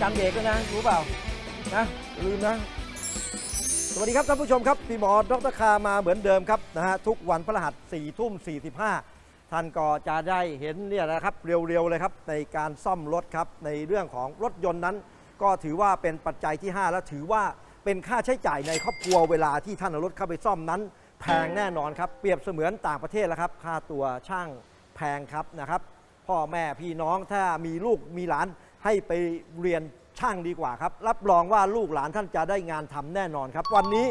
จารย์เบรกด้วยนะ รู้เปล่า นะลืมนะ สวัสดีครับท่านผู้ชมครับพี่หมอดรคามาเหมือนเดิมครับนะฮะทุกวันพฤหัส4ทุ่ม45 ท่านก็จะได้เห็นเนี่ยนะครับเร็วๆเลยครับในการซ่อมรถครับในเรื่องของรถยนต์นั้น ก็ถือว่าเป็นปัจจัยที่ 5 และถือว่าเป็นค่าใช้จ่ายในครอบครัวเวลาที่ท่านเอารถเข้าไปซ่อมนั้น แพงแน่นอนครับเปรียบเสมือนต่างประเทศแล้วครับค่าตัวช่างแพงครับนะครับพ่อแม่พี่น้องถ้ามีลูกมีหลาน ให้ไปเรียนช่างดีกว่าครับ รับรองว่าลูกหลานท่านจะได้งานทำแน่นอนครับ วันนี้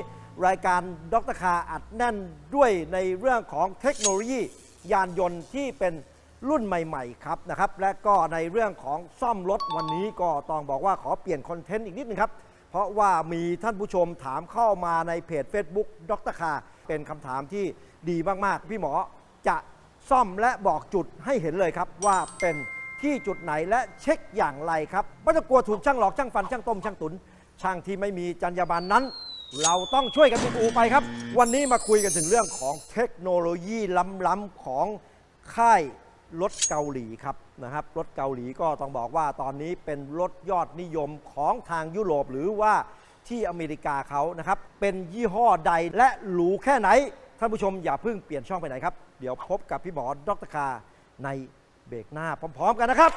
รายการดรคาอัดแน่นด้วยในเรื่องของเทคโนโลยี ยานยนต์ที่เป็นรุ่นใหม่ ๆ ครับนะครับ และก็ในเรื่องของซ่อมรถวันนี้ก็ต้องบอกว่าขอเปลี่ยนคอนเทนต์อีกนิดนึงครับ เพราะว่ามีท่านผู้ชมถามเข้ามาในเพจ Facebook ดรคาเป็นคำถามที่ดีมากๆ พี่หมอจะซ่อมและบอกจุดให้เห็นเลยครับว่าเป็น ที่จุดไหนและเช็คอย่างไรครับไม่ต้องกลัวถูกช่างหลอกช่างฟันช่างต้มช่างตุน ช่างที่ไม่มีจรรยาบรรณนั้น เราต้องช่วยกันเป็นอูไปครับ วันนี้มาคุยกันถึงเรื่องของเทคโนโลยีล้ำๆของค่ายรถเกาหลีครับนะครับรถเกาหลีก็ต้องบอกว่าตอนนี้เป็นรถยอดนิยมของทางยุโรปหรือว่าที่อเมริกาเขานะครับเป็นยี่ห้อใดและหรูแค่ไหน ท่านผู้ชมอย่าเพิ่งเปลี่ยนช่องไปไหนครับ เดี๋ยวพบกับพี่หมอดรคาใน เบรกหน้าพร้อม ๆ กันนะครับ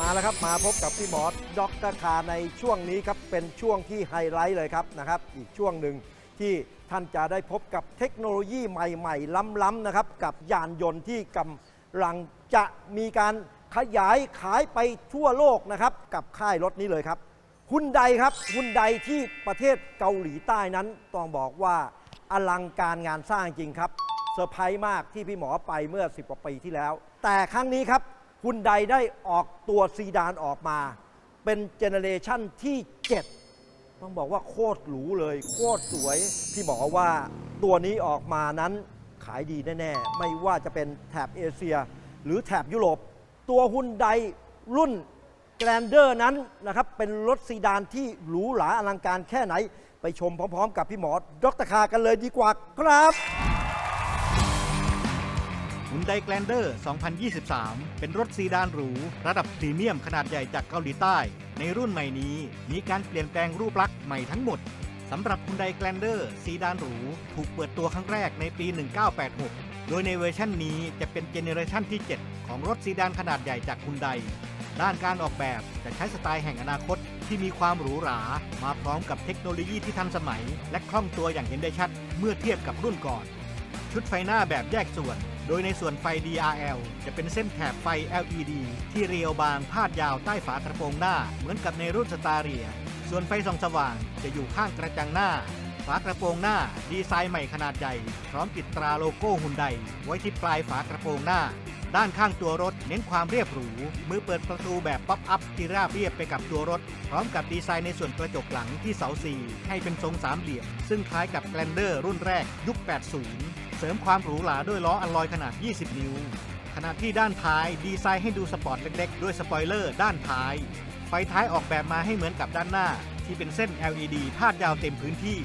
มาแล้วครับมาพบกับพี่หมอดรคาในช่วงนี้ครับเป็นช่วงที่ไฮไลท์เลยครับนะครับ อีกช่วงหนึ่งที่ท่านจะได้พบกับเทคโนโลยีใหม่ๆ ล้ำๆนะครับ กับยานยนต์ที่กำลังจะมีการขยายขายไปทั่วโลกนะครับ กับค่ายรถนี้เลยครับฮุนไดครับฮุนไดที่ประเทศเกาหลีใต้นั้นต้องบอกว่าอลังการงานสร้างจริงครับเซอร์ไพรส์มากที่พี่หมอไปเมื่อ 10กว่าปีที่แล้ว แต่ครั้งนี้ครับ ฮุนไดได้ออกตัวซีดานออกมา เป็นเจเนเรชันที่ 7 ต้องบอกว่าโคตรหรูเลย โคตรสวย พี่หมอว่าตัวนี้ออกมานั้นขายดีแน่ ๆ ไม่ว่าจะเป็นแถบเอเชีย หรือแถบยุโรป ตัวฮุนไดรุ่นแกรนเดอร์นั้นนะครับ เป็นรถซีดานที่หรูหราอลังการแค่ไหน ไปชมพร้อม ๆ กับพี่หมอดรคากันเลยดีกว่าครับ h u n d a i Glander 2023 เป็นรถซีดานหรู ระดับพรีเมียมขนาดใหญ่จากเกาหลีใต้ ในรุ่นใหม่นี้ มีการเปลี่ยนแปลงรูปลักษณ์ใหม่ทั้งหมดสำหรับ h u n d a i Glander ซีดานหรู ถูกเปิดตัวครั้งแรกในปี 1986 โดยในเวอร์ชันนี้จะเป็นเจเนอเรชันที่ 7 ของรถซีดานขนาดใหญ่จาก h u n d a i ด้านการออกแบบจะใช้สไตล์แห่งอนาคตที่มีความหรูหรา มาพร้อมกับเทคโนโลยีที่ทันสมัย และคล่องตัวอย่างเห็นได้ชัด เมื่อเทียบกับรุ่นก่อน ชุดไฟหน้าแบบแยกส่วน โดยในส่วนไฟ DRL จะเป็นเส้นแถบไฟ LED ที่เรียวบางพาดยาวใต้ฝากระโปรงหน้า เหมือนกับในรุ่นสตาเรีย ส่วนไฟส่องสว่างจะอยู่ข้างกระจังหน้า ฝากระโปรงหน้าดีไซน์ใหม่ขนาดใหญ่ พร้อมติดตราโลโก้ฮุนไดไว้ที่ปลายฝากระโปรงหน้า ด้านข้างตัวรถเน้นความเรียบหรู มือเปิดประตูแบบป๊อปอัพที่ราบเรียบไปกับตัวรถ พร้อมกับดีไซน์ในส่วนกระจกหลังที่เสาสี่ให้เป็นทรงสามเหลี่ยม ซึ่งคล้ายกับแกลนเดอร์รุ่นแรกยุค 80 เสริมความหรูหราด้วยล้ออัลลอยขนาด 20 นิ้ว ขณะที่ด้านท้ายดีไซน์ให้ดูสปอร์ตเล็กๆ ด้วยสปอยเลอร์ด้านท้าย ไฟท้ายออกแบบมาให้เหมือนกับด้านหน้า ที่เป็นเส้น LED พาดยาวเต็มพื้นที่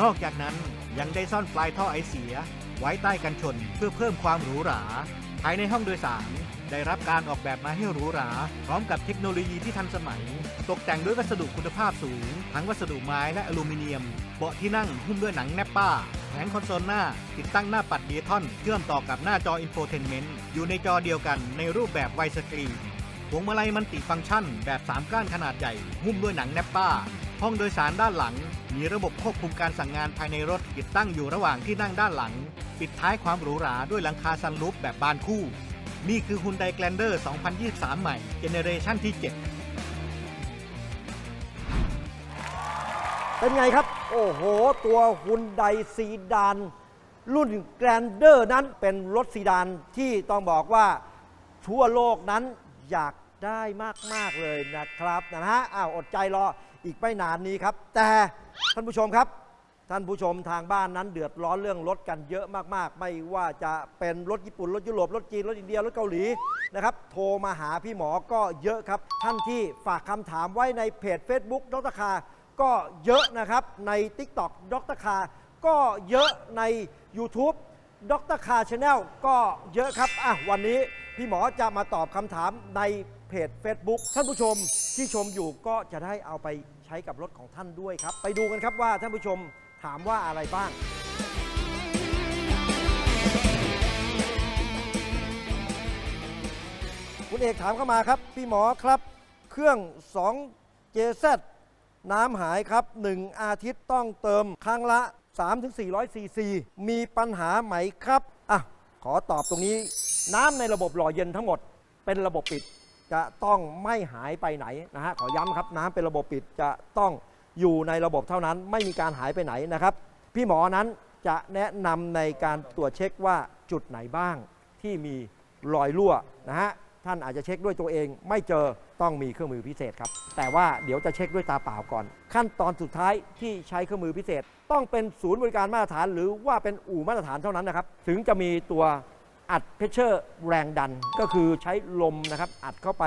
นอกจากนั้นยังได้ซ่อนปลายท่อไอเสีย ไว้ใต้กันชนเพื่อเพิ่มความหรูหรา ภายในห้องโดยสาร ได้รับการออกแบบมาให้หรูหรา พร้อมกับเทคโนโลยีที่ทันสมัย ตกแต่งด้วยวัสดุคุณภาพสูง ทั้งวัสดุไม้และอลูมิเนียม เบาะที่นั่งหุ้มด้วยหนังแนปป้า งคอนโซลหน้า ติดตั้งหน้าปัดดิจิตอลเชื่อมต่อกับหน้าจออินโฟเทนเมนต์อยู่ในจอเดียวกันในรูปแบบไวสกรีนพวงมาลัยมันติฟังก์ชันแบบ3ก้านขนาดใหญ่ หุ้มด้วยหนังแนปป้า ห้องโดยสารด้านหลัง มีระบบควบคุมการสั่งงานภายในรถติดตั้งอยู่ระหว่างที่นั่งด้านหลัง ปิดท้ายความหรูหราด้วยหลังคาซันรูฟแบบบานคู่ นี่คือ Hyundai Glander 2023 ใหม่เจเนเรชันที่ 7 เป็นไงครับ โอ้โห ตัวฮุนไดซีดาน รุ่นแกรนเดอร์นั้นเป็นรถซีดานที่ต้องบอกว่าทั่วโลกนั้นอยากได้มาก ๆ เลยนะครับนะฮะอ้าวอดใจรออีกไม่นานนี้ครับ แต่ท่านผู้ชมครับ ท่านผู้ชมทางบ้านนั้นเดือดร้อนเรื่องรถกันเยอะมากๆ ไม่ว่าจะเป็นรถญี่ปุ่น รถยุโรป รถจีน รถอินเดีย รถเกาหลีนะครับ โทรมาหาพี่หมอก็เยอะครับ ท่านที่ฝากคำถามไว้ในเพจ Facebook ดรคา ก็เยอะนะครับใน TikTok ดรคา ก็เยอะใน YouTube ดรคาชาแนลก็เยอะครับอะวันนี้พี่หมอจะมาตอบคำถามในเพจ Facebook ท่านผู้ชมที่ชมอยู่ก็จะได้เอาไปใช้กับรถของท่านด้วยครับ ไปดูกันครับว่าท่านผู้ชมถามว่าอะไรบ้าง คุณเอกถามเข้ามาครับ พี่หมอครับ เครื่อง 2 JZ น้ำหายครับ 1 อาทิตย์ต้องเติมครั้งละ 3-400ซีซี มีปัญหาไหมครับ อะ ขอตอบตรงนี้ น้ำในระบบหล่อเย็นทั้งหมดเป็นระบบปิด จะต้องไม่หายไปไหนนะฮะ ขอย้ำครับน้ำเป็นระบบปิดจะต้องอยู่ในระบบเท่านั้น ไม่มีการหายไปไหนนะครับ พี่หมอนั้นจะแนะนำในการตรวจเช็คว่าจุดไหนบ้างที่มีรอยรั่วนะฮะ ท่านอาจจะเช็คด้วยตัวเอง ไม่เจอต้องมีเครื่องมือพิเศษครับ แต่ว่าเดี๋ยวจะเช็คด้วยตาเปล่าก่อน ขั้นตอนสุดท้ายที่ใช้เครื่องมือพิเศษ ต้องเป็นศูนย์บริการมาตรฐาน หรือว่าเป็นอู่มาตรฐานเท่านั้นนะครับ ถึงจะมีตัวอัดเพชเชอร์แรงดันก็คือใช้ลมนะครับอัดเข้าไป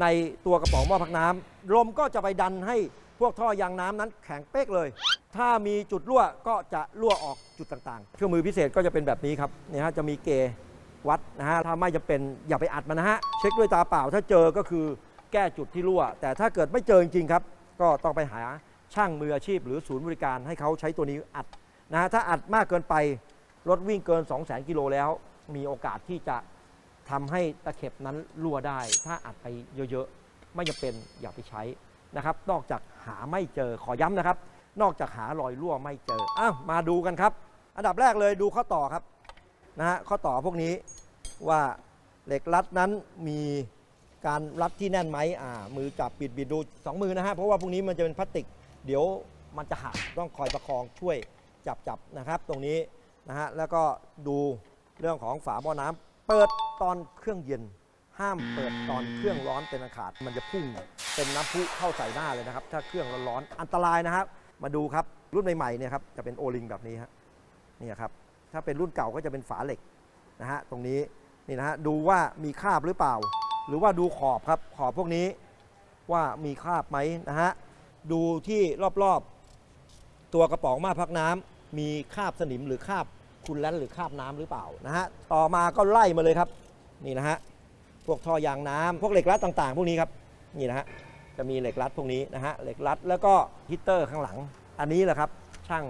ในตัวกระป๋องหม้อพักน้ำลมก็จะไปดันให้พวกท่อยางน้ำนั้นแข็งเป๊กเลย ถ้ามีจุดรั่วก็จะรั่วออกจุดต่างๆ เครื่องมือพิเศษก็จะเป็นแบบนี้ครับเนี่ยฮะจะมีเก วัดนะฮะถ้าไม่จะเป็นอย่าไปอัดมันนะฮะเช็คด้วยตาเปล่าถ้าเจอก็คือแก้จุดที่รั่ว แต่ถ้าเกิดไม่เจอจริงๆครับ ก็ต้องไปหาช่างมืออาชีพ หรือศูนย์บริการให้เขาใช้ตัวนี้อัดนะฮะถ้าอัดมากเกินไปรถวิ่งเกิน 2 0 0 0 0 0กิโลแล้ว มีโอกาสที่จะทำให้ตะเข็บนั้นรั่วได้ ถ้าอัดไปเยอะๆ ไม่จำเป็นอย่าไปใช้นะครับ นอกจากหาไม่เจอขอย้ำนะครับ นอกจากหารอยรั่วไม่เจออ้าวมาดูกันครับ อันดับแรกเลยดูข้อต่อครับ นะฮะข้อต่อพวกนี้ว่าเหล็กรัดนั้นมีการรัดที่แน่นไหมอ่ามือจับปิดบิดดูสองมือนะฮะเพราะว่าพวกนี้มันจะเป็นพลาสติก เดี๋ยวมันจะหักต้องคอยประคองช่วยจับจับนะครับ ตรงนี้นะฮะแล้วก็ดูเรื่องของฝาหม้อน้ำเปิดตอนเครื่องเย็น ห้ามเปิดตอนเครื่องร้อนเป็นอันขาดมันจะพุ่งเป็นน้ำพุเข้าใส่หน้าเลยนะครับ ถ้าเครื่องร้อนอันตรายนะครับ มาดูครับรุ่นใหม่ๆเนี่ยครับจะเป็นโอลิงแบบนี้ฮะนี่ครับ ถ้าเป็นรุ่นเก่าก็จะเป็นฝาเหล็กนะฮะตรงนี้นี่นะฮะดูว่ามีคราบหรือเปล่า หรือว่าดูขอบครับขอบพวกนี้ว่ามีคราบไหมนะฮะดูที่รอบๆ ตัวกระป๋องมาพักน้ำมีคราบสนิมหรือคราบคุณแลนหรือคราบน้ำหรือเปล่านะฮะต่อมาก็ไล่มาเลยครับนี่นะฮะพวกท่อยางน้ำพวกเหล็กรัดต่างๆ พวกนี้ครับนี่นะฮะจะมีเหล็กรัดพวกนี้นะฮะเหล็กรัดแล้วก็ฮีตเตอร์ข้างหลัง อันนี้แหละครับช่าง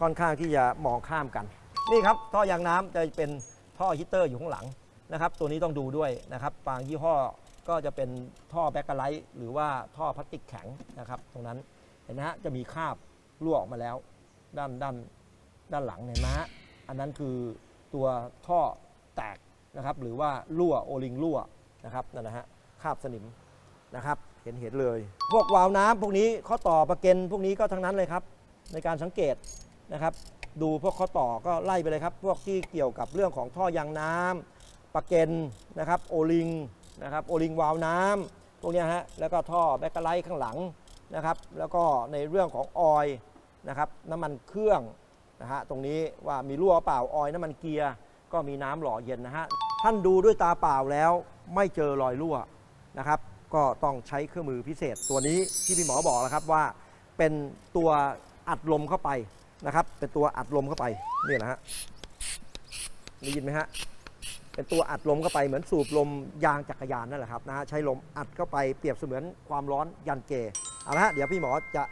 ค่อนข้างที่จะมองข้ามกัน นี่ครับท่อยางน้ำจะเป็นท่อฮีตเตอร์อยู่ข้างหลังนะครับ ตัวนี้ต้องดูด้วยนะครับบางยี่ห้อก็จะเป็นท่อแบคกไลท์หรือว่าท่อพลาสติกแข็งนะครับ ตรงนั้นเห็นนะฮะจะมีคราบรั่วออกมาแล้ว ด้านด้านด้านหลังเห็นไหมฮะอันนั้นคือตัวท่อแตกนะครับ หรือว่ารั่วโอลิงรั่วนะครับนั่นนะฮะคราบสนิมนะครับ เห็นเห็นเลย พวกวาล์วน้ำพวกนี้ข้อต่อประเก็นพวกนี้ก็ทั้งนั้นเลยครับ ในการสังเกตนะครับ ดูพวกข้อต่อก็ไล่ไปเลยครับ พวกที่เกี่ยวกับเรื่องของท่อยางน้ำปะเก็นนะครับโอลิงนะครับโอลิงวาล์วน้ำพวกนี้ฮะแล้วก็ท่อแบคกไลท์ข้างหลังนะครับ แล้วก็ในเรื่องของออยนะครับน้ำมันเครื่องนะฮะตรงนี้ว่ามีรั่วเปล่าออยน้ำมันเกียร์ก็มีน้ำหล่อเย็นนะฮะท่านดูด้วยตาเปล่าแล้วไม่เจอรอยรั่วนะครับ ก็ต้องใช้เครื่องมือพิเศษตัวนี้ที่พี่หมอบอกแล้วครับว่าเป็นตัวอัดลมเข้าไป นะครับ เป็นตัวอัดลมเข้าไปนี่นะฮะได้ยินไหมฮะเป็นตัวอัดลมเข้าไปเหมือนสูบลมยางจักรยานนั่นแหละครับนะฮะใช้ลมอัดเข้าไปเปรียบเสมือนความร้อนยันเกเอาละฮะเดี๋ยวพี่หมอจะ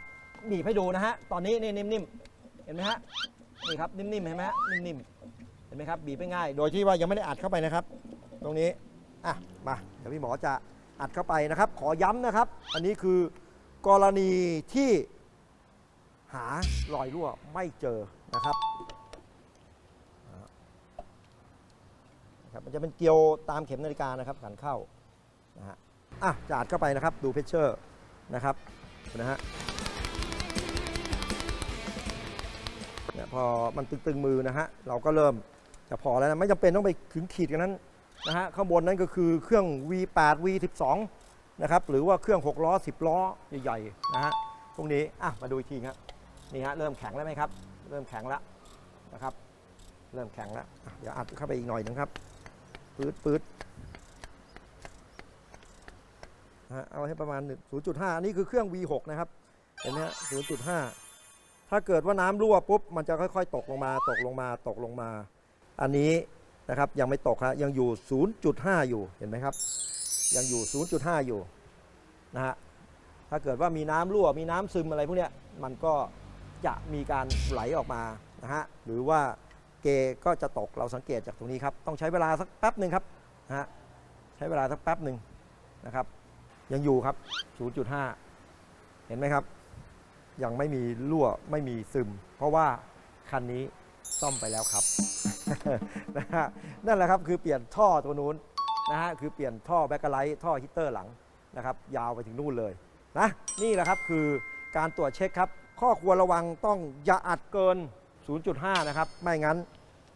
หนีบให้ดูนะฮะตอนนี้นี่นิ่มๆเห็นไหมฮะนี่ครับนิ่มๆเห็นไหมฮะนิ่มๆเห็นไหมครับบีบไม่ง่ายโดยที่ว่ายังไม่ได้อัดเข้าไปนะครับ ตรงนี้อะมาเดี๋ยวพี่หมอจะอัดเข้าไปนะครับ ขอย้ำนะครับ อันนี้คือกรณีที่ หารอยรั่วไม่เจอนะครับนะครับมันจะเป็นเกลียวตามเข็มนาฬิกานะครับขันเข้านะฮะอะจะอัดเข้าไปนะครับดูเพชเชอร์นะครับนะฮะเนี่ยพอมันตึงๆมือนะฮะเราก็เริ่มจะพอแล้วนะไม่จำเป็นต้องไปถึงขีดกันนั้นนะฮะข้างบนนั้นก็คือเครื่อง V8 V12 นะครับหรือว่าเครื่อง 6 ล้อ 10 ล้อใหญ่ๆนะฮะพวกนี้อะมาดูอีกทีครับ นี่ฮะเริ่มแข็งแล้วไหมครับ เริ่มแข็งแล้วนะครับ เริ่มแข็งแล้ว เดี๋ยวอัดเข้าไปอีกหน่อยหนึงครับปื๊ดปื๊ดฮะเอาให้ประมาณ 0.5อันนี้คือเครื่อง V6 นะครับ เห็นไหมฮะ0.5 ถ้าเกิดว่าน้ำรั่วปุ๊บ มันจะค่อยๆ ตกลงมา ตกลงมา ตกลงมา อันนี้นะครับยังไม่ตกครับยังอยู่ 0.5 อยู่ เห็นไหมครับ ยังอยู่ 0.5 อยู่นะฮะ ถ้าเกิดว่ามีน้ำรั่ว มีน้ำซึมอะไรพวกเนี้ย มันก็ จะมีการไหลออกมานะฮะหรือว่าเกก็จะตกเราสังเกตจากตรงนี้ครับ ต้องใช้เวลาสักแป๊บหนึ่งครับนะฮะใช้เวลาสักแป๊บหนึ่งนะครับ ยังอยู่ครับ 0.5 เห็นไหมครับ ยังไม่มีรั่วไม่มีซึม เพราะว่าคันนี้ซ่อมไปแล้วครับนะฮะนั่นแหละครับคือเปลี่ยนท่อตัวนู้นนะฮะคือเปลี่ยนท่อแบ็คไลท์ท่อฮีตเตอร์หลังนะครับ ยาวไปถึงนู่นเลยนะนี่แหละครับคือการตรวจเช็คครับ ข้อควรระวังต้องอย่าอัดเกิน 0.5 นะครับ ไม่งั้น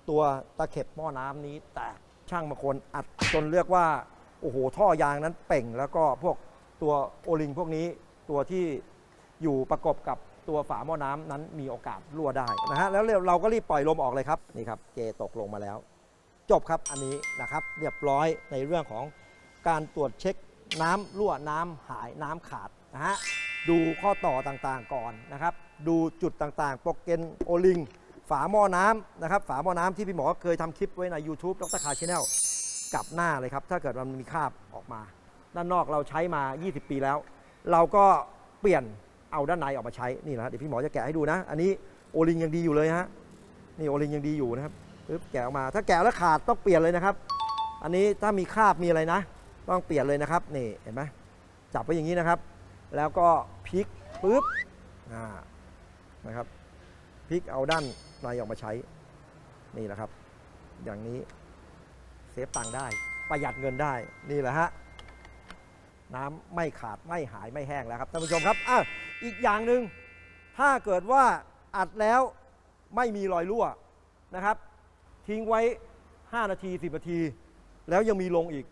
ตัวตะเข็บหม้อน้ำนี้แตกช่างบางคนอัดจนเรียกว่า โอ้โห ท่อยางนั้นเป่ง แล้วก็พวกตัวโอลิงพวกนี้ตัวที่อยู่ประกบกับตัวฝาหม้อน้ำนั้นมีโอกาสรั่วได้นะฮะแล้วเราก็รีบปล่อยลมออกเลยครับนี่ครับเจตกลงมาแล้ว จบครับอันนี้นะครับ เรียบร้อยในเรื่องของการตรวจเช็คน้ำรั่วน้ำหายน้ำขาดนะฮะ ดูข้อต่อต่างๆก่อนนะครับ ดูจุดต่างๆโปรเกนโอลิง ฝาหม้อน้ำนะครับ ฝาหม้อน้ำที่พี่หมอเคยทำคลิปไว้ใน YouTube ดรคาชแนลกลับหน้าเลยครับ ถ้าเกิดมันมีคราบออกมา ด้านนอกเราใช้มา 20 ปีแล้ว เราก็เปลี่ยนเอาด้านในออกมาใช้นี่นะเดี๋ยวพี่หมอจะแกะให้ดูนะ อันนี้โอลิงยังดีอยู่เลยฮะนี่โอลิงยังดีอยู่นะครับปึ๊บแกะออกมา ถ้าแกะแล้วขาดต้องเปลี่ยนเลยนะครับ อันนี้ถ้ามีคราบมีอะไรนะ ต้องเปลี่ยนเลยนะครับนี่เห็นไหมจับไว้อย่างนี้นะครับ แล้วก็ พลิกปึ๊บนะครับพลิกเอาด้านในออกมาใช้นี่แหละครับ อย่างนี้เซฟตังค์ได้ ประหยัดเงินได้นี่แหละฮะน้ำไม่ขาดไม่หายไม่แห้งแล้วครับท่านผู้ชมครับอะอีกอย่างหนึ่งถ้าเกิดว่าอัดแล้วไม่มีรอยรั่วนะครับ ทิ้งไว้ 5 นาที 10 นาที แล้วยังมีลงอีก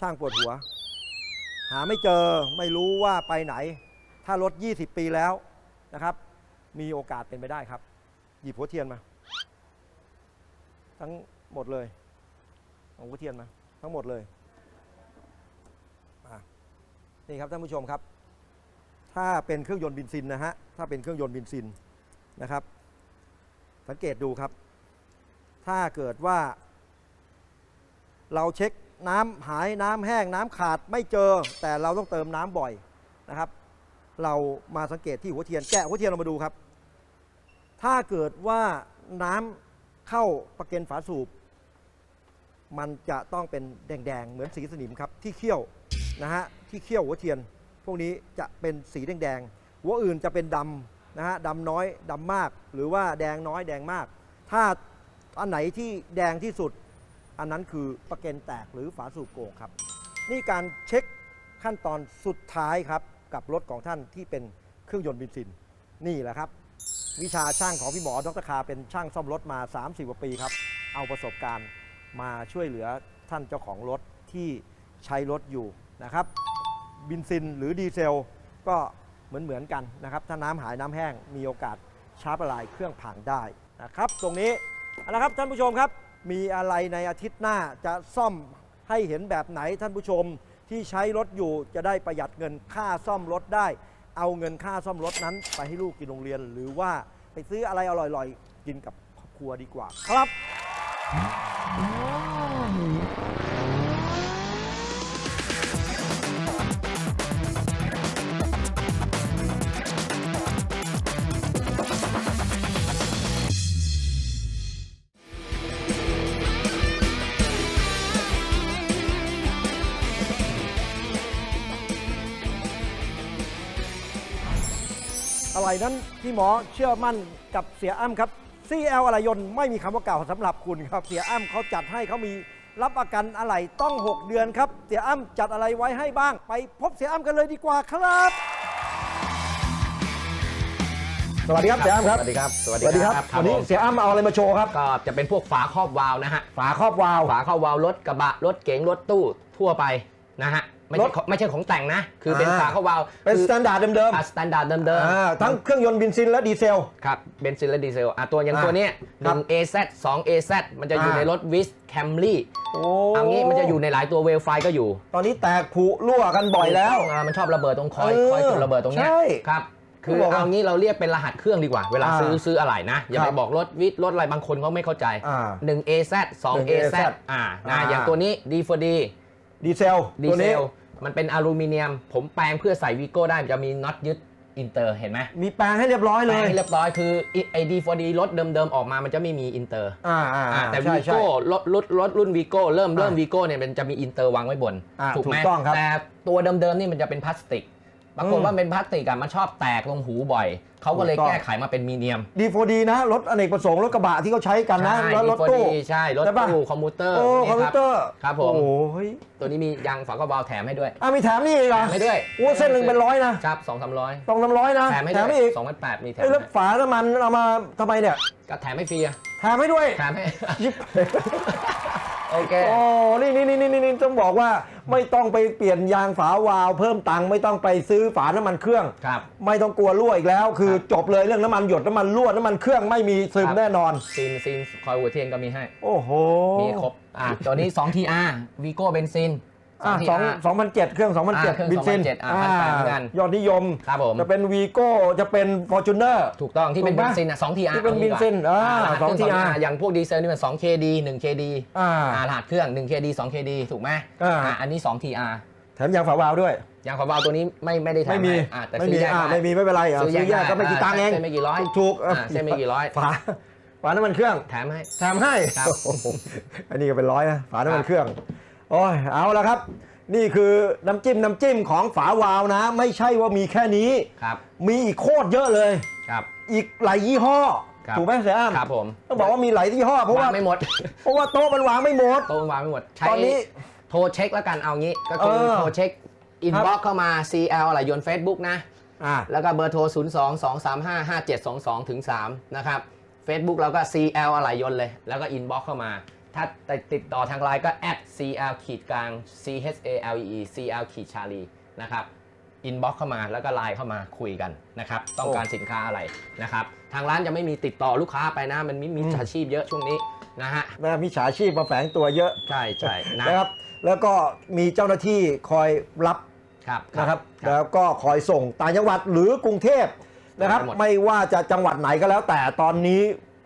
ช่างปวดหัว หาไม่เจอไม่รู้ว่าไปไหน ถ้ารถ 20 ปีแล้วนะครับ มีโอกาสเป็นไปได้ครับ หยิบหัวเทียนมา ทั้งหมดเลยเอาหัวเทียนมา ทั้งหมดเลยนี่ครับท่านผู้ชมครับ ถ้าเป็นเครื่องยนต์บินซินนะฮะถ้าเป็นเครื่องยนต์บินซินนะครับ สังเกตดูครับ ถ้าเกิดว่า เราเช็ค น้ำหายน้ำแห้งน้ำขาดไม่เจอ แต่เราต้องเติมน้ำบ่อยนะครับ เรามาสังเกตที่หัวเทียนแกะหัวเทียนเรามาดูครับ ถ้าเกิดว่าน้ำเข้าประเก็นฝาสูบ มันจะต้องเป็นแดงๆ เหมือนสีสนิมครับ ที่เขี้ยวนะฮะที่เขี้ยวหัวเทียน พวกนี้จะเป็นสีแดงๆหัวอื่นจะเป็นดำนะฮะดำน้อยดำมาก หรือว่าแดงน้อยแดงมาก ถ้าอันไหนที่แดงที่สุด อันนั้นคือประเก็นแตกหรือฝาสูบโก่งครับ นี่การเช็คขั้นตอนสุดท้ายครับ กับรถของท่านที่เป็นเครื่องยนต์เบนซิน นี่แหละครับ วิชาช่างของพี่หมอดรคาเป็นช่างซ่อมรถมา 30กว่าปีครับ เอาประสบการณ์มาช่วยเหลือท่านเจ้าของรถที่ใช้รถอยู่นะครับเบนซินหรือดีเซล ก็เหมือนเหมือนกันนะครับ ถ้าน้ำหายน้ำแห้งมีโอกาสชาร์จละลายเครื่องพังได้นะครับ ตรงนี้เอาละครับท่านผู้ชมครับ มีอะไรในอาทิตย์หน้าจะซ่อมให้เห็นแบบไหนท่านผู้ชมที่ใช้รถอยู่จะได้ประหยัดเงินค่าซ่อมรถได้ เอาเงินค่าซ่อมรถนั้น ไปให้ลูกกินโรงเรียน หรือว่าไปซื้ออะไรอร่อยๆ กินกับครอบครัวดีกว่าครับ อะไรนั้นพี่หมอเชื่อมั่นกับเสียอ้ำครับ CL อะไรยนต์ไม่มีคำว่าเก่าสำหรับคุณครับ เสียอ้ำเขาจัดให้เขามีรับประกันอะไรต้อง 6 เดือนครับ เสียอ้ำจัดอะไรไว้ให้บ้าง ไปพบเสียอ้ำกันเลยดีกว่าครับ สวัสดีครับเสียอ้ำครับสวัสดีครับ สวัสดีครับครัวันนี้ผมเสียอ้ำเอาอะไรมาโชว์ครับ ก็จะเป็นพวกฝาครอบวาล์วนะฮะ ฝาครอบวาล์วฝาครอบวาล์วรถกระบะ รถเก๋ง รถตู้ทั่วไปนะฮะ ไม่รใช่ถของไม่ใช่ของแต่งนะ คือเป็นอ่าฝาเข้าวาล์วเป็นสแตนดาร์ดเดิมสแตนดาร์ดเดิมๆเดิมอ่าทั้งเครื่องยนต์เบนซินและดีเซล ครับเบนซินและดีเซลอะตัวอย่างอ่าตัวเนี้ยครับ1 AZ 2 AZ มันจะอยู่อ่า ในรถวิสแคมรี่โอ้เอางี้มันจะอยู่ในหลายตัวเวลไฟก็อยู่ตอนนี้แตกผุรั่วกันบ่อยแล้วามันชอบระเบิดตรงคอยเออคอยจุดระเบิดตรงเนี้ยใช่ครับ คือเขาบอกว่าเอางี้เราเรียกเป็นรหัสเครื่องดีกว่า เวลาอ่าซื้อซื้ออะไรนะ อย่าคไปรับบอกรถวิทรถอะไรบางคนเขาไม่เข้าใจ อ่า1 AZ 2 1 AZ AZ อ่าอ่านะอย่างตัวนี้ D4D ดีเซลดีตัวเซนี้ลมันเป็นอลูมิเนียม ผมแปลงเพื่อใส่วีโก้ได้มันจะมีน็อตยึดอินเตอร์เห็นไหมมีแปลงให้เรียบร้อยแปเลลงย ให้เรียบร้อยคือไอ้ D4D รถเดิมๆออกมามันจะไม่มีอินเตอร์อ่าอ่าอ่าแต่ใช่วีใช่ โก้รถรถรถรุ่นวีโก้เริ่มเริ่มอ่าวีโก้เนี่ยมันจะมีอินเตอร์วางไว้บนอ่าถูกไหมถูกต้องครับ แต่ตัวเดิมๆนี่มันจะเป็นพลาสติก ปรากฏอืมว่าเป็นพลาสติกอะมันชอบแตกลงหูบ่อย เขาก็เลยถูกต้อง แก้ไขมาเป็นมีเนียมดีโฟดีนะ รถอเนกประสงค์รถกระบะที่เขาใช้กันนะ ใช่แล้วรถตู้ ดีใช่ รถใช่ปะ ตู้คอมพิวเตอร์โอ้นี่คอมพิวเตอร์ครับผม โอ้ยตัวนี้มียางฝากระเบาแถมให้ด้วย อะมีแถมนี่อีกเหรอแถมให้ด้วยโอ้เส้นหนึ่งเป็นร้อยนะครับสองสามร้อยสองสามร้อยนะแถมให้แถด้มวยให้อีกสองพันแปดมีแถมเอ้ยแล้วให้ฝาน้ำมันเอามาทำไมเนี่ย ก็แถมให้ฟรีอะแถมให้ด้วย แถมให้ ยิบ โอเคโอ้นี่นี่นี่นี่นี่ต้องบอกว่าไม่ต้องไปเปลี่ยนยางฝาวาล์วเพิ่มตังค์ไม่ต้องไปซื้อฝาน้ำมันเครื่อง ครับ ไม่ต้องกลัวรั่วอีกแล้ว คือครับจบเลยเรื่องน้ำมันหยดน้ำมันรั่วน้ำมันเครื่องไม่มีซึมครับ แน่นอน ซีนซีนคอยหัวเทียนก็มีให้ โอ้โห มีครบ อะตัวนี้ 2 TR วีโก้เบนซิน อะสอง TR สองพันเจ็ดเครื่องสองพันเจ็ดอ่าเครื่องบินซิน2007อ่าพันแปดเหมือนกันยอดนิยม ครับผม จะเป็นวีโก้จะเป็นฟอร์จูเนอร์ ถูกต้องที่เป็นถูกเบปะนซินอะ2 TR ที่เป็นอางี้ดีกว่าเบนซินอ่าอ่ารหัสสองเครื่ TR อย่างพวกดีเซลนี่มัน2 KD 1 KD อ่า อ่ารหัสเครื่อง1 KD 2 KD ถูกไหมอ่าอ่าอันนี้2 TR แถมยางฝาวาล์วด้วย ยางขาวเบาตัวนี้ไม่ไม่ได้แถมไม่มีให้อ่าแต่ไม่ซื้มีอแยกอ่าได้ ไม่มีไม่เป็นไรอะซื้อซื้อแยแยกกก็ไม่กี่ตังค์เองเส้นไม่กี่ร้อยถูกๆอ่าเส้นไม่กี่ร้อย ฝาฝาน้ำมันเครื่องแถมให้ แถมให้ครับโอ้โหอันนี้ก็เป็นร้อยนะฝาน้ำมัครันบเครื่อง โอ้ยเอาละครับ นี่คือน้ำจิ้มน้ำจิ้มของฝาวาล์วนะ ไม่ใช่ว่ามีแค่นี้ ครับ มีอีกโคตรเยอะเลย ครับ อีกหลายยี่ห้อ ครับถูกไหมเสียอ้ำครับผม ต้องบอกว่ามีหลายยี่ห้อเพราะว่าวางไม่หมด เพราะว่าโต๊ะมันวางไม่หมด โต๊ะวางไม่หมด ใช้ตอนนี้โทรเช็คแล้วกันเอางี้ ก็คือเออ โทรเช็คอินบ็อกเข้ามา CL อะไรยน Facebook นะ อ่า แล้วก็เบอร์โทร 0 2 2 3 5 5 7 2 2ถึง3นะครับ Facebook เราก็ CL อะไรยนต์เลย แล้วก็อินบ็อกเข้ามา ถ้าติดต่อทางไลน์ก็ CL ขีดกลาง C H A L E E CL ขีดชาลีนะครับอินบ็อกเข้ามาแล้วก็ไลน์เข้ามาคุยกันนะครับ ต้องการสินค้าอะไรนะครับ ทางร้านจะไม่มีติดต่อลูกค้าไปนะ มันมีมีมิจฉาชีพเยอะช่วงนี้นะฮะนะมีฉาชีพมาแฝงตัวเยอะ ใช่ใช่นะนะครับ แล้วก็มีเจ้าหน้าที่คอยรับครับนะครับครับ แล้วก็คอยส่งต่างจังหวัดหรือกรุงเทพนะครับได้หมดไม่ว่าจะจังหวัดไหนก็แล้วแต่ตอนนี้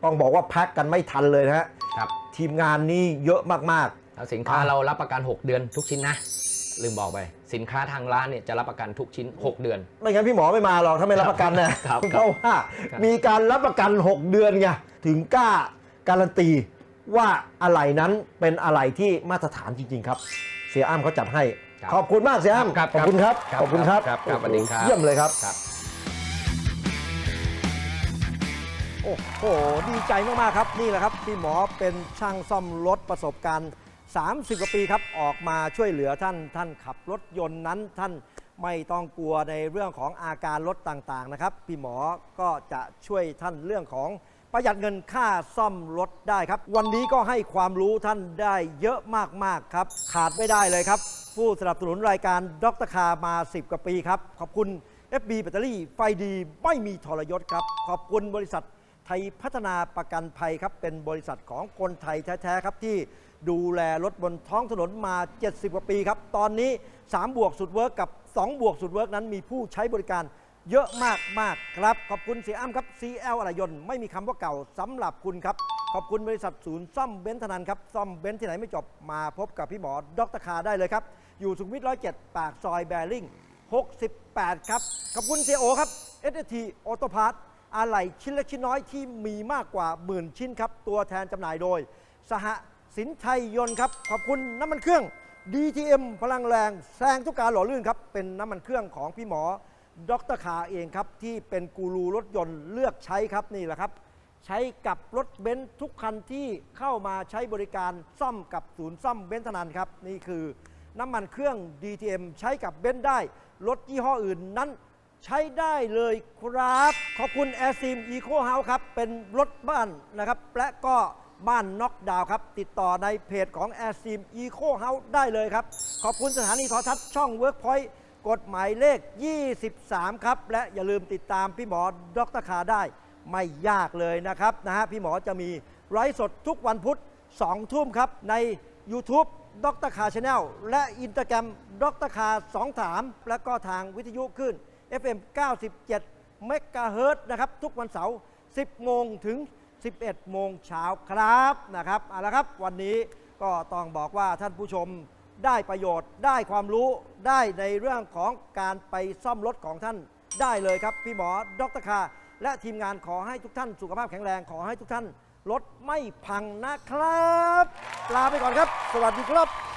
ต้องบอกว่าแพ็กกันไม่ทันเลยนะฮะครับ ทีมงานนี่เยอะมากแล้วสินค้าอ่าเรารับประกัน 6 เดือนทุกชิ้นนะ ลืมบอกไป สินค้าทางร้านเนี่ยจะรับประกันทุกชิ้น 6 เดือน ๆ ไม่งั้นพี่หมอไม่มาหรอกถ้าไม่รับประกันนะครับเพราะว่าครับ มีการรับประกัน 6 เดือนไงถึงกล้าการันตีว่าอะไรนั้นเป็นอะไรที่มาตรฐานจริง ๆ ครับ เสียอ้ำเขาจัดให้ขอบคุณมากเสียอ้ำครับขอบคุณครับครับ ขอบคุณครับครับครับสวัสดีครับ เยี่ยมเลยครับ ครับ โอ้โห ดีใจมากๆครับ นี่แหละครับพี่หมอเป็นช่างซ่อมรถประสบการณ์ 30 กว่าปีครับ ออกมาช่วยเหลือท่าน ท่านขับรถยนต์นั้นท่านไม่ต้องกลัวในเรื่องของอาการรถต่างๆนะครับ พี่หมอก็จะช่วยท่านเรื่องของประหยัดเงินค่าซ่อมรถได้ครับ วันนี้ก็ให้ความรู้ท่านได้เยอะมากๆครับ ขาดไม่ได้เลยครับ ผู้สนับสนุนรายการดรคามา 10 กว่าปีครับ ขอบคุณ FB แบตเตอรี่ไฟดีไม่มีทรยศครับ ขอบคุณบริษัทไท ยพัฒนาประกันภัยครับ เป็นบริษัทของคนไทยแท้ๆครับที่ดูแลรถบนท้องถนนมา 70 กว่าปีครับ ตอนนี้ 3 บวกสุดเวิร์กกับ 2 บวกสุดเวิร์กนั้นมีผู้ใช้บริการเยอะมากมากๆครับ ขอบคุณเสียอ้ำครับ CL อะไรยนไม่มีคำว่าเก่าสำหรับคุณครับ ขอบคุณบริษัทศูนย์ซ่อมเบนซ์ธนันครับ ซ่อมเบนซ์ที่ไหนไม่จบมาพบกับพี่หมอดรคาได้เลยครับ อยู่สุขุมวิท107ปากซอยแบริ่ง68 ครับ ขอบคุณเซโอครับ s อ t ออโตพาร์ท อะไหล่ชิ้นเล็กชิ้นน้อยที่มีมากกว่าหมื่นชิ้นครับ ตัวแทนจำหน่ายโดย สหสินไทยยนต์ครับ ขอบคุณน้ำมันเครื่อง DTM พลังแรงแซงทุกการหล่อลื่นครับ เป็นน้ำมันเครื่องของพี่หมอดรคาเองครับ ที่เป็นกูรูรถยนต์เลือกใช้ครับนี่แหละครับ ใช้กับรถเบนซ์ทุกคันที่เข้ามาใช้บริการซ่อมกับศูนย์ซ่อมเบนซ์ธนันครับ นี่คือน้ำมันเครื่อง DTM ใช้กับเบนซ์ได้รถยี่ห้ออื่นนั้น ใช้ได้เลยครับ ขอบคุณ a อ r ซิมอีโคเฮาส์ครับ เป็นรถบ้านนะครับ และก็บ้านน็อกดาวครับ ติดต่อในเพจของ a อ s i m Eco House ได้เลยครับ ขอบคุณสถานีโทรทัศน์ช่อง Workpoint กฎหมายเลข 23 ครับ และอย่าลืมติดตามพี่หมอดรคาได้ ไม่ยากเลยนะครับนะฮะพี่หมอจะมีไลฟ์สดทุกวันพุธ2ทุ่มครับใน YouTube ดรคาชาแนลและอิน t ต g กรมดรคา2ถามแล้วก็ทางวิทยุขึ้น FM 97เมกะเฮิรต์นะครับ ทุกวันเสาร์ 10 โมงถึง 11 โมงเช้าครับนะครับเอาละครับ วันนี้ก็ต้องบอกว่าท่านผู้ชมได้ประโยชน์ได้ความรู้ได้ในเรื่องของการไปซ่อมรถของท่านได้เลยครับ พี่หมอดรคา และทีมงานขอให้ทุกท่านสุขภาพแข็งแรงขอให้ทุกท่านรถไม่พังนะครับ ลาไปก่อนครับ สวัสดีครับ